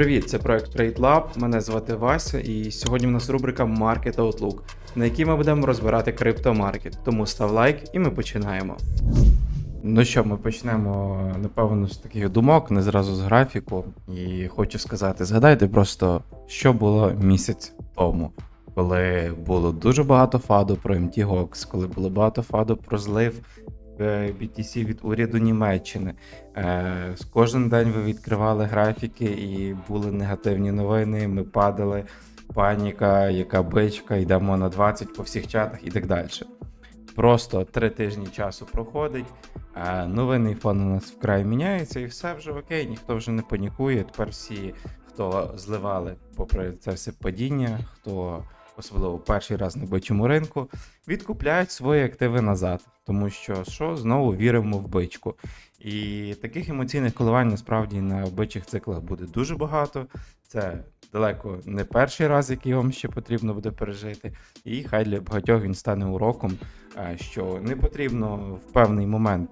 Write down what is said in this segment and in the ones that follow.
Привіт, це проект Trade Lab. Мене звати Вася, і сьогодні в нас рубрика Market Outlook, на якій ми будемо розбирати криптомаркет. Тому став лайк і ми починаємо. Ну що, ми почнемо, напевно, з таких думок, не зразу з графіку. І хочу сказати: згадайте просто, що було місяць тому, коли було дуже багато фаду про MTGOX, коли було багато фаду про злив BTC від уряду Німеччини. Е, з Кожен день ви відкривали графіки і були негативні новини. Ми падали, паніка, яка бичка, йдемо на 20 по всіх чатах і так далі. Просто три тижні часу проходить, а новинний фон у нас вкрай міняється, і все вже окей, ніхто вже не панікує. Тепер всі, хто зливали попри це все падіння, хто особливо перший раз на бичому ринку, відкупляють свої активи назад, тому що що знову віримо в бичку. І таких емоційних коливань насправді на бичих циклах буде дуже багато. Це далеко не перший раз, який вам ще потрібно буде пережити. І хай для багатьох він стане уроком, е, що не потрібно в певний момент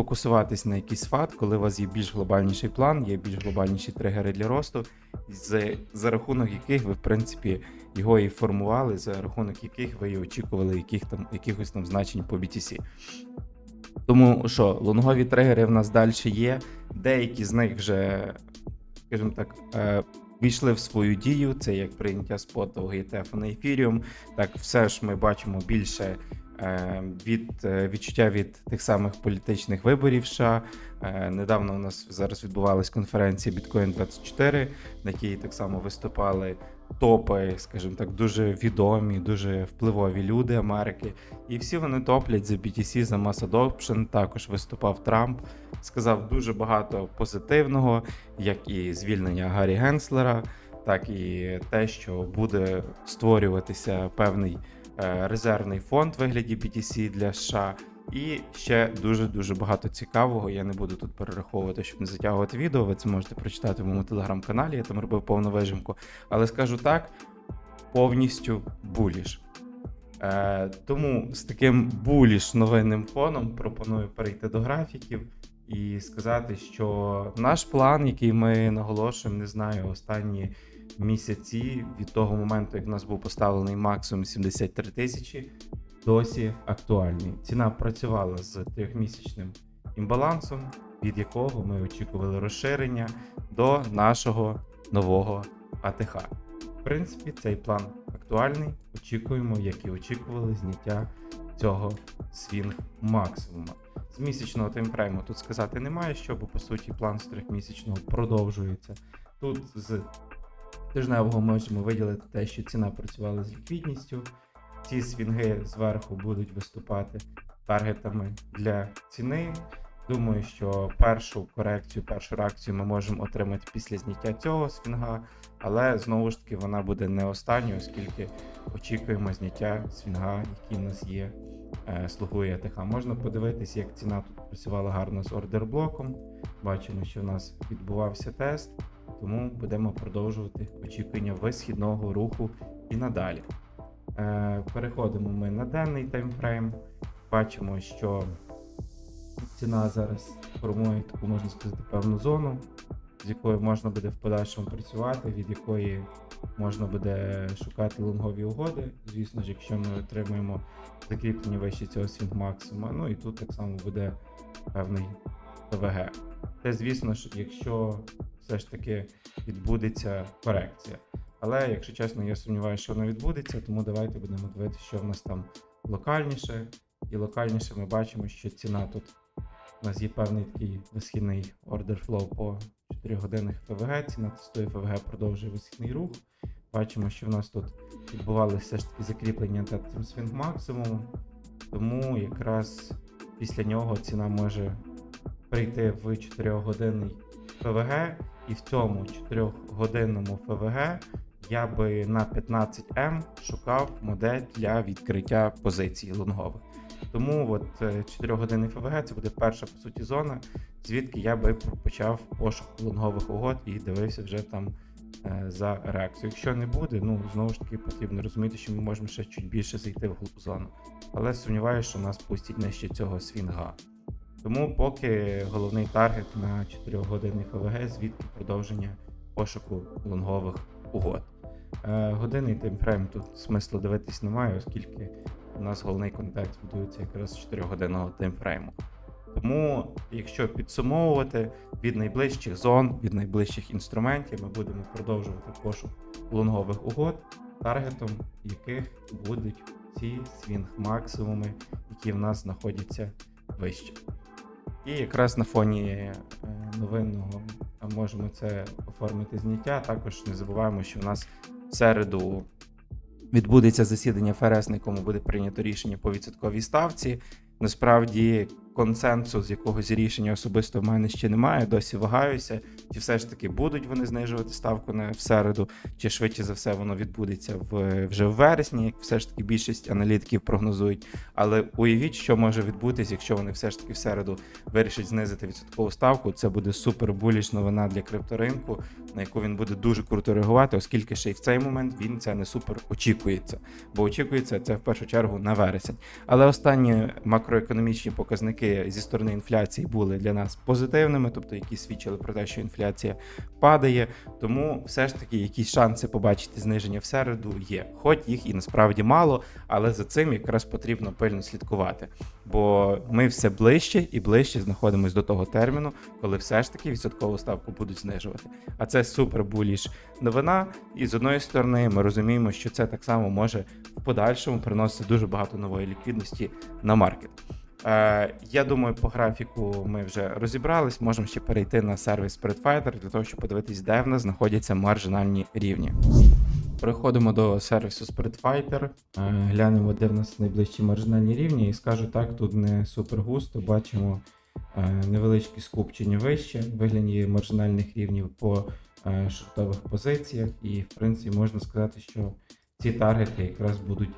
фокусуватись на якийсь факт, коли у вас є більш глобальніший план, є більш глобальніші тригери для росту, з, за рахунок яких ви, в принципі, його і формували, за рахунок яких ви і очікували яких там, якихось там значень по BTC. Тому що, лонгові тригери в нас далі є. Деякі з них вже, скажімо так, е, війшли в свою дію. Це як прийняття спотового ETF на Ethereum. Так, все ж ми бачимо більше від е, відчуття від тих самих політичних виборів. США. Е, недавно у нас зараз відбувалась конференція Bitcoin 24, на якій так само виступали топи, скажімо так, дуже відомі, дуже впливові люди Америки. І всі вони топлять за BTC, за Mass Adoption. Також виступав Трамп, сказав дуже багато позитивного, як і звільнення Гаррі Генслера, так і те, що буде створюватися певний резервний фонд вигляді BTC для США. І ще дуже дуже багато цікавого. Я не буду тут перераховувати, щоб не затягувати відео. Ви це можете прочитати в моєму телеграм-каналі. Я там робив повну вижимку. Але скажу так: повністю буліш. Е, тому з таким буліш новинним фоном пропоную перейти до графіків і сказати, що наш план, який ми наголошуємо, не знаю, останні місяці від того моменту, як в нас був поставлений максимум 73 тисячі, досі актуальний. Ціна працювала з трьохмісячним імбалансом, від якого ми очікували розширення до нашого нового АТХ. В принципі, цей план актуальний. Очікуємо, як і очікували, зняття цього свінг максимума. З місячного таймфрейму тут сказати немає що, бо по суті план з трьохмісячного продовжується. Тут з тижневого можемо виділити те, що ціна працювала з ліквідністю. Ці свінги зверху будуть виступати таргетами для ціни. Думаю, що першу корекцію, першу реакцію ми можемо отримати після зняття цього свінга, але знову ж таки вона буде не останньою, оскільки очікуємо зняття свінга, який у нас є, е, слугує АТХ. Можна подивитись, як ціна тут працювала гарно з ордерблоком. Бачимо, що в нас відбувався тест, тому будемо продовжувати очікування висхідного руху і надалі. Е, Переходимо ми на денний таймфрейм. Бачимо, що ціна зараз формує таку, можна сказати, певну зону, з якою можна буде в подальшому працювати, від якої можна буде шукати лонгові угоди. Звісно ж, якщо ми отримуємо закріплення вище цього свінг максимума. Ну і тут так само буде певний ПВГ. Це, звісно ж, якщо все ж таки відбудеться корекція. Але, якщо чесно, я сумніваюся, що вона відбудеться, тому давайте будемо дивитися, що в нас там локальніше. І локальніше ми бачимо, що ціна тут у нас є певний такий висхідний order flow по 4 годинних ФВГ. Ціна тестує ФВГ, продовжує висхідний рух. Бачимо, що в нас тут відбувалося все ж таки закріплення над цим свінг максимумом. Тому якраз після нього ціна може прийти в 4-годинний ФВГ, і в цьому 4-годинному ФВГ я би на 15М шукав модель для відкриття позицій лонгових. Тому от 4 години ФВГ це буде перша по суті зона, звідки я би почав пошук лонгових угод і дивився вже там е, за реакцією. Якщо не буде, ну знову ж таки потрібно розуміти, що ми можемо ще чуть більше зайти в глиб зону. Але сумніваюся, що нас пустять нижче цього свінга. Тому поки головний таргет на 4 години ФВГ, звідки продовження пошуку лонгових угод. Е, Годинний таймфрейм тут смислу дивитись немає, оскільки у нас головний контекст будується якраз з 4-годинного таймфрейму. Тому, якщо підсумовувати від найближчих зон, від найближчих інструментів, ми будемо продовжувати пошук лонгових угод, таргетом яких будуть ці свінг максимуми, які в нас знаходяться вище. І якраз на фоні е, новинного можемо це оформити зняття. Також не забуваємо, що в нас в середу відбудеться засідання ФРС, на якому буде прийнято рішення по відсотковій ставці. Насправді консенсус якогось рішення особисто в мене ще немає. Досі вагаюся, чи все ж таки будуть вони знижувати ставку на в середу, чи швидше за все воно відбудеться в вже в вересні, як все ж таки більшість аналітиків прогнозують. Але уявіть, що може відбутись, якщо вони все ж таки в середу вирішать знизити відсоткову ставку. Це буде супер буліш новина для крипторинку, на яку він буде дуже круто реагувати, оскільки ще й в цей момент він це не супер очікується. Бо очікується це в першу чергу на вересень. Але останні макроекономічні показники зі сторони інфляції були для нас позитивними, тобто які свідчили про те, що інфляція падає. Тому все ж таки якісь шанси побачити зниження в середу є. Хоч їх і насправді мало, але за цим якраз потрібно пильно слідкувати. Бо ми все ближче і ближче знаходимося до того терміну, коли все ж таки відсоткову ставку будуть знижувати. А це супер буліш новина. І з одної сторони, ми розуміємо, що це так само може в подальшому приносити дуже багато нової ліквідності на маркет. Е, я думаю, по графіку ми вже розібрались. Можемо ще перейти на сервіс SpreadFighter для того, щоб подивитись, де в нас знаходяться маржинальні рівні. Переходимо до сервісу SpreadFighter, е, глянемо, де в нас найближчі маржинальні рівні, і скажу так, тут не супер густо. Бачимо е, невеличкі скупчення вище, вигляді маржинальних рівнів по е, шортових позиціях, і в принципі можна сказати, що ці таргети якраз будуть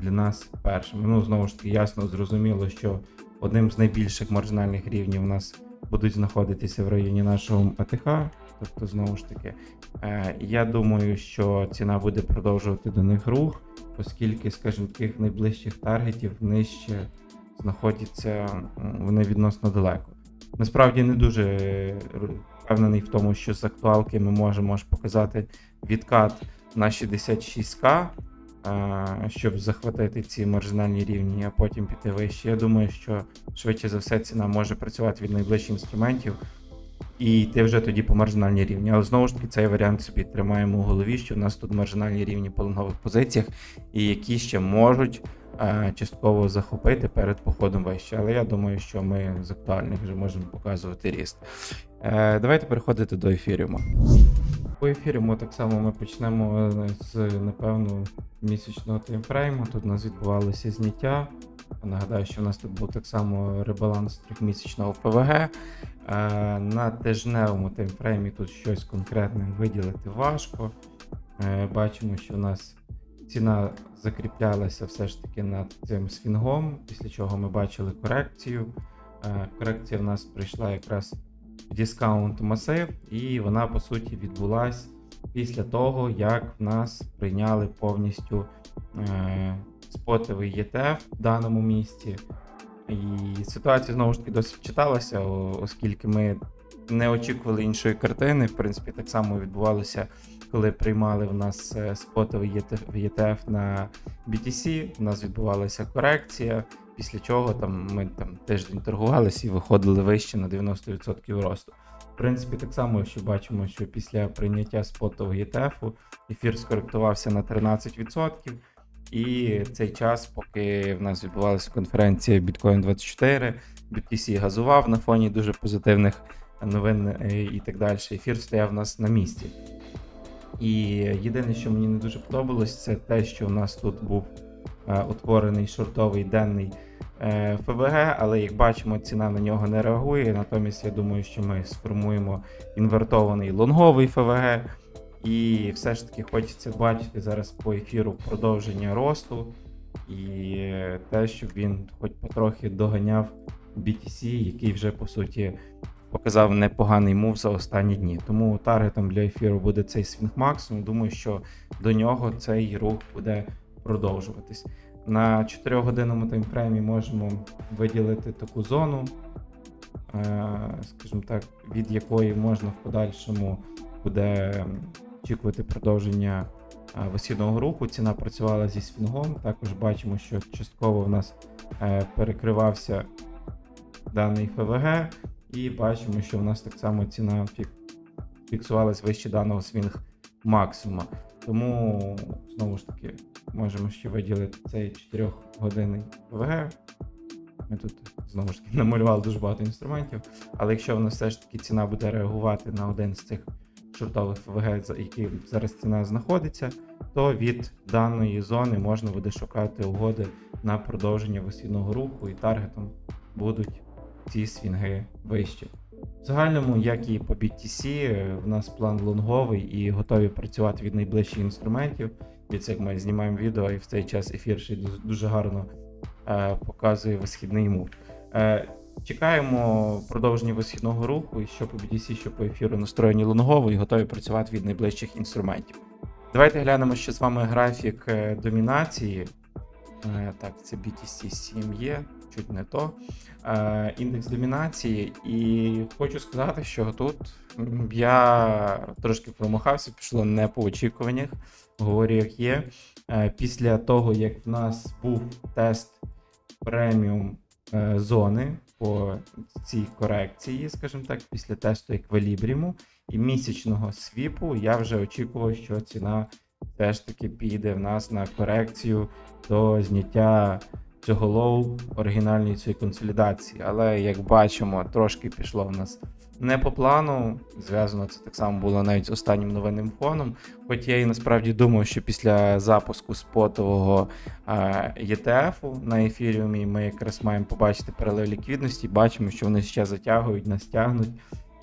для нас першими. Ну, знову ж таки, ясно зрозуміло, що одним з найбільших маржинальних рівнів у нас будуть знаходитися в районі нашого АТХ. Тобто, знову ж таки, е, я думаю, що ціна буде продовжувати до них рух, оскільки, скажімо, таких найближчих таргетів нижче знаходяться вони відносно далеко. Насправді не дуже е, впевнений в тому, що з актуалки ми можемо аж показати відкат на 66к, е, щоб захватити ці маржинальні рівні, а потім піти вище. Я думаю, що швидше за все ціна може працювати від найближчих інструментів і йти вже тоді по маржинальній рівні. Але знову ж таки, цей варіант собі тримаємо у голові, що в нас тут маржинальні рівні по лонгових позиціях, і які ще можуть частково захопити перед походом вище. Але я думаю, що ми з актуальних вже можемо показувати ріст. Е, давайте переходити до ефіріуму. По ефіріуму так само ми почнемо е, з, напевно, місячного таймфрейму. Тут у нас відбувалося зняття. Нагадаю, що у нас тут був так само ребаланс трьохмісячного ПВГ. Е, На тижневому таймфреймі тут щось конкретне виділити важко. Е, Бачимо, що у нас ціна закріплялася все ж таки над цим сфінгом, після чого ми бачили корекцію. Корекція в нас прийшла якраз дискаунт масив, і вона по суті відбулась після того, як в нас прийняли повністю е, спотовий ETF в даному місці. І ситуація знову ж таки досить читалася, оскільки ми не очікували іншої картини. В принципі, так само відбувалося, коли приймали в нас е, спотовий ETF на BTC. У нас відбувалася корекція, після чого там ми там тиждень торгувалися і виходили вище на 90% росту. В принципі, так само, що бачимо, що після прийняття спотового ETF ефір скоректувався на 13%. І цей час, поки в нас відбувалася конференція Bitcoin 24, BTC газував на фоні дуже позитивних новин е, і так далі. Ефір стояв у нас на місці. І єдине, що мені не дуже подобалось, це те, що у нас тут був е, утворений шортовий денний е, ФВГ, але як бачимо, ціна на нього не реагує. Натомість я думаю, що ми сформуємо інвертований лонговий ФВГ. І все ж таки хочеться бачити зараз по ефіру продовження росту і те, щоб він хоч потрохи доганяв BTC, який вже по суті показав непоганий мув за останні дні. Тому таргетом для ефіру буде цей свінг максимум. Думаю, що до нього цей рух буде продовжуватись. На 4 годинному таймфреймі можемо виділити таку зону, е, скажімо так, від якої можна в подальшому буде очікувати продовження е, висхідного руху. Ціна працювала зі свінгом. Також бачимо, що частково в нас е, перекривався даний ФВГ, і бачимо, що в нас так само ціна фіксувалась вище даного свінг максимума. Тому знову ж таки можемо ще виділити цей 4 годинний ФВГ. Ми тут знову ж таки намалювали дуже багато інструментів. Але якщо в нас все ж таки ціна буде реагувати на один з цих шортових ФВГ, за який зараз ціна знаходиться, то від даної зони можна буде шукати угоди на продовження висхідного руху, і таргетом будуть ці свінги вищі. В загальному, як і по BTC, в нас план лонговий і готові працювати від найближчих інструментів. Від як ми знімаємо відео, і в цей час ефір ще дуже- гарно е, показує висхідний мув. Е, чекаємо продовження висхідного руху, і що по BTC, що по ефіру настроєні лонгово і готові працювати від найближчих інструментів. Давайте глянемо ще з вами графік е, домінації. Е, Так, це BTC 7 є, чуть не то. Е, Індекс домінації. І хочу сказати, що тут я трошки промахався, пішло не по очікуваннях. Говорю, як є. Е, Після того, як в нас був тест преміум е, зони по цій корекції, скажімо так, після тесту еквілібріму і місячного свіпу, я вже очікував, що ціна все ж таки піде в нас на корекцію до зняття цього лоу оригінальної цієї консолідації. Але як бачимо, трошки пішло в нас не по плану. Зв'язано це так само було навіть з останнім новинним фоном. Хоч я і насправді думав, що після запуску спотового е, ETF на ефіріумі ми якраз маємо побачити перелив ліквідності. Бачимо, що вони ще затягують, нас тягнуть.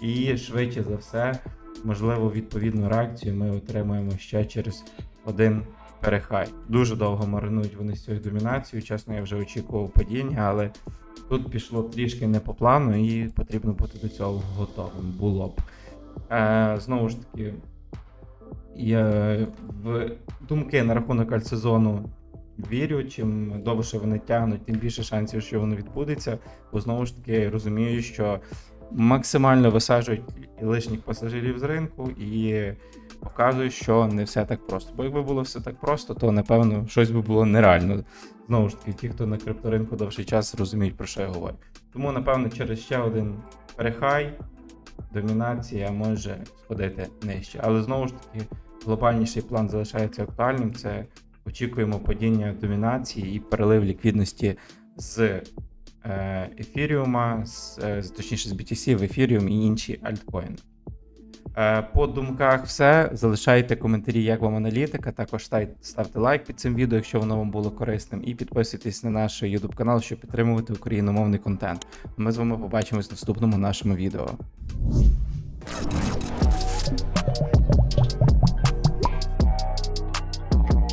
І швидше за все, можливо, відповідну реакцію ми отримаємо ще через один перехай. Дуже довго маринують вони з цією домінацією. Чесно, я вже очікував падіння, але тут пішло трішки не по плану, і потрібно бути до цього готовим. Було б. Е, знову ж таки, я в думки на рахунок альтсезону вірю. Чим довше вони тягнуть, тим більше шансів, що воно відбудеться. Бо знову ж таки розумію, що максимально висаджують лишніх пасажирів з ринку і показують, що не все так просто. Бо якби було все так просто, то напевно щось би було нереально. Знову ж таки, ті, хто на крипторинку довший час розуміють, про що я говорю. Тому, напевно, через ще один перехай домінація може сходити нижче. Але знову ж таки, глобальніший план залишається актуальним. Це очікуємо падіння домінації і перелив ліквідності з е, ефіріума, е, точніше з BTC в ефіріум і інші альткоїни. Е, По думках все. Залишайте коментарі, як вам аналітика. Також ставте лайк під цим відео, якщо воно вам було корисним, і підписуйтесь на наш YouTube канал, щоб підтримувати україномовний контент. Ми з вами побачимось в наступному нашому відео.